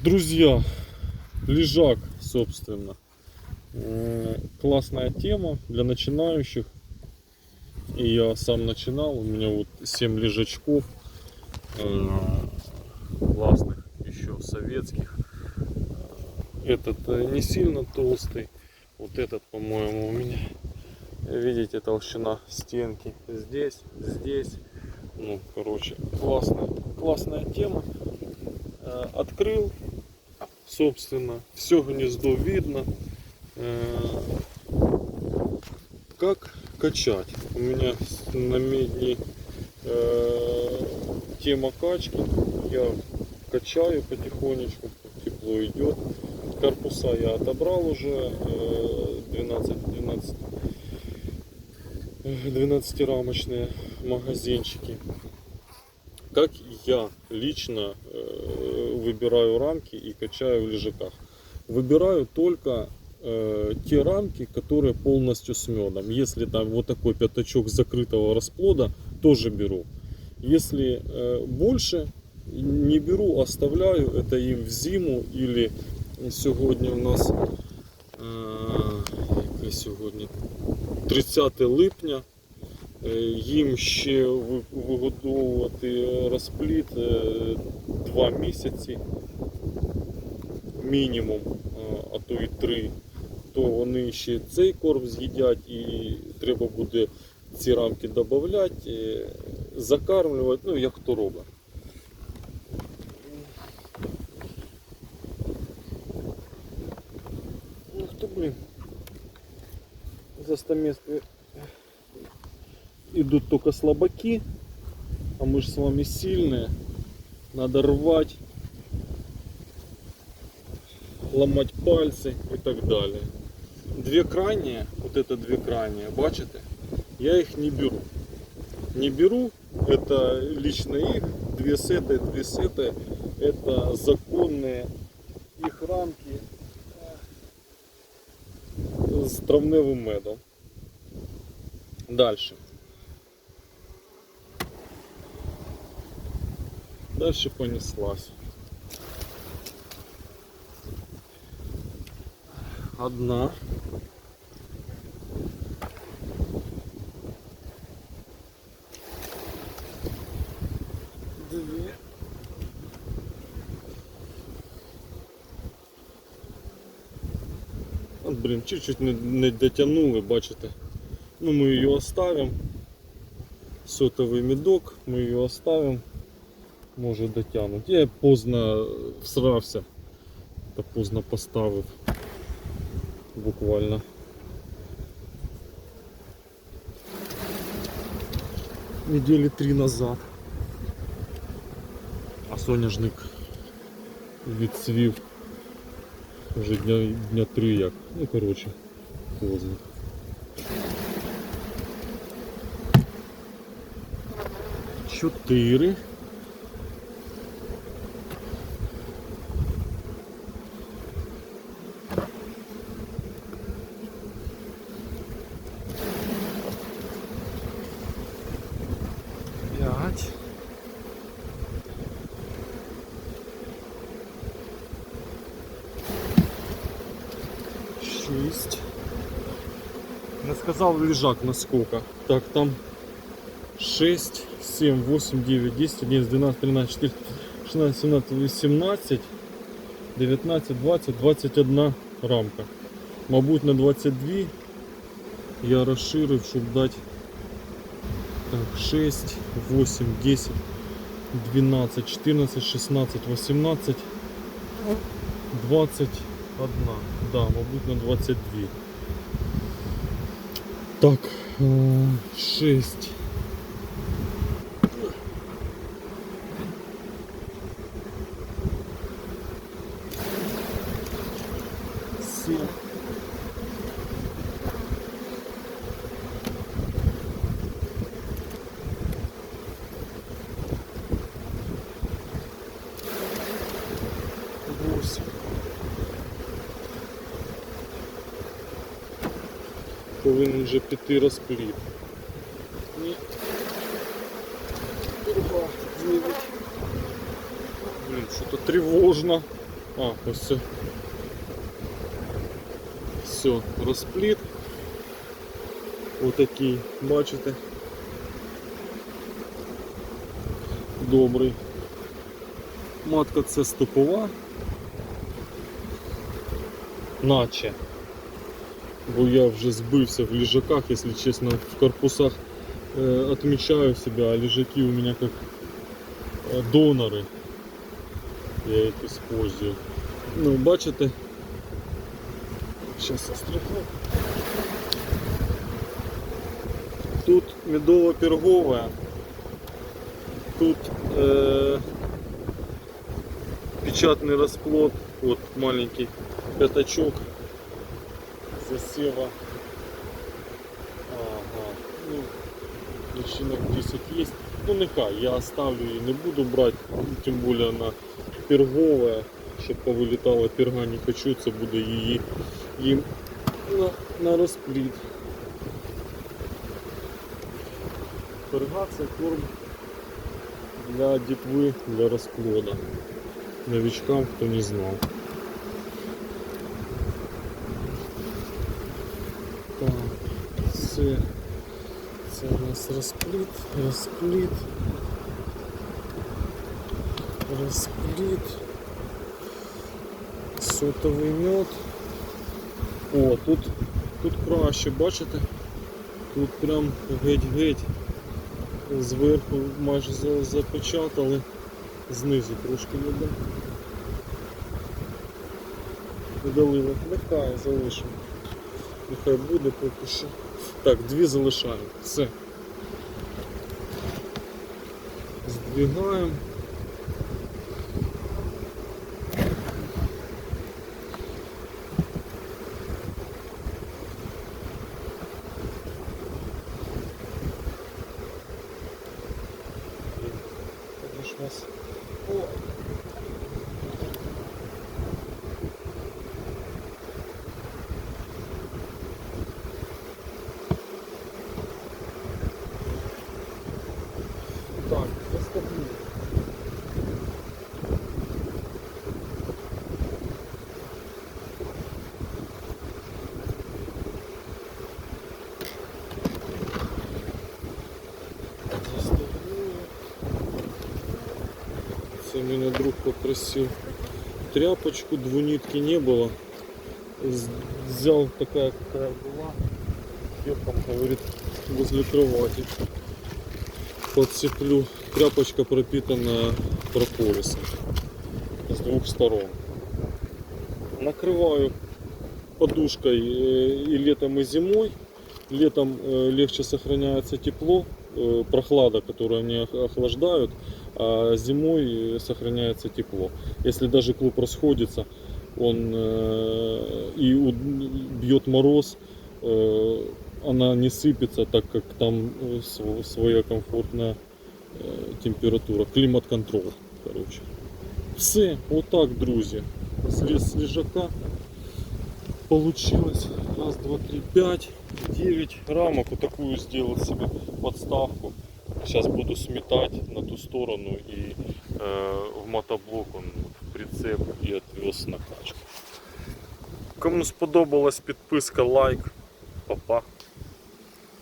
Друзья, лежак, собственно. Э, Классная тема для начинающих. И я сам начинал. У меня вот 7 лежачков. э, Классных, еще советских. Этот э, не сильно толстый. Вот этот, по-моему, у меня. Видите, толщина стенки. Здесь, здесь. Ну, короче, классная, классная тема. Открыл, собственно, все гнездо видно. Э, Как качать? У меня на медне э, тема качки. Я качаю потихонечку, тепло идет. Корпуса я отобрал уже э, 12, 12, 12 рамочные магазинчики. Как я лично э, выбираю рамки и качаю в лежаках? Выбираю только э, те рамки, которые полностью с медом. Если там вот такой пятачок закрытого расплода, тоже беру. Если э, больше, не беру, оставляю это им в зиму или сьогодні у нас е, яке сьогодні 30 липня. Е, Їм ще вигодовувати розплід 2 місяці мінімум, е, а то і 3, то вони ще цей корм з'їдять і треба буде ці рамки додати, закармлювати, ну як хто робить. Ух ты, блин. За 100 мест идут только слабаки, а мы же с вами сильные. Надо рвать, ломать пальцы и так далее. Две крайние, вот это две крайние, бачите? Я их не беру. Не беру, это лично их, две сеты, две сеты, это законные их рамки з травневим медом. Дальше. Дальше понеслась. Одна. Две. От, блін, чуть-чуть не, не дотягнули, бачите. Ну, ми її оставимо. Сотовий медок, ми її оставимо. Може дотягнуть. Я поздно всрався та поздно поставив. Буквально. Недели три назад. А соняшник відцвів вже дня, дня три як. Ну коротше, поздно. Чотири. Сказал лежак на сколько. Так, там 6, 7, 8, 9, 10, 11, 12, 13, 14, 16, 17, 18, 19, 20, 21 рамка. Мабуть, на 22 я розширив, щоб дати так, 6, 8, 10, 12, 14, 16, 18, 21. Да, мабуть, на 22. Так, 6. Повинен вже піти розплід. Ні. Два, девять. Блін, що-то тривожно. А, ось це. Все, розпліт. Отакий, бачите. Добрий. Матка це стопова. Наче. Бо я вже збився в лежаках, якщо чесно, в корпусах э, отмечаю себя, а лежаки у меня как доноры. Я их использую. Ну, бачите? Сейчас я стряхну. Тут медово-перговая. Тут э, печатный расплод. Вот маленький пятачок засева. Ага. Ну, Личинок 10 есть. Ну нехай, я оставлю и не буду брать, тем более она перговая, щоб повилітала перга, не хочу, це буде її їм на, на розпліт. Перга це корм для дітви, для розплода. Новичкам, хто не знав. Це, це у нас розпліт, розпліт, розпліт, сотовий мед. О, тут, тут краще, бачите? Тут прям геть-геть. Зверху майже запечатали, знизу трошки не дали. Видалили. Нехай залишимо. Нехай буде поки що. Так, дві залишаємо. Все. Здвигаємо. Блін, ж нас. О! Це мене друг попросил. Тряпочку двунитки не было. Взял такая, какая была. Верхом, говорит, возле кровати подцеплю. Тряпочка пропитана прополисом с двух сторон. Накрываю подушкой э, и летом, и зимой. Летом э, легче сохраняется тепло, э, прохлада, которую они ох- охлаждают, а зимой э, сохраняется тепло. Если даже клуб расходится, он э, и у- бьет мороз, э, она не сыпется, так как там э, св- своя комфортная э, температура, клімат-контроль, короче. Все, отак, друзі. Сліз з лежака получилось. Раз, два, три, пять, девять рамок. Вот такую сделал себе подставку. Сейчас буду сметать на ту сторону и е, в мотоблок он в прицеп і отвез на качку. Кому сподобалась підписка, лайк. Па-па.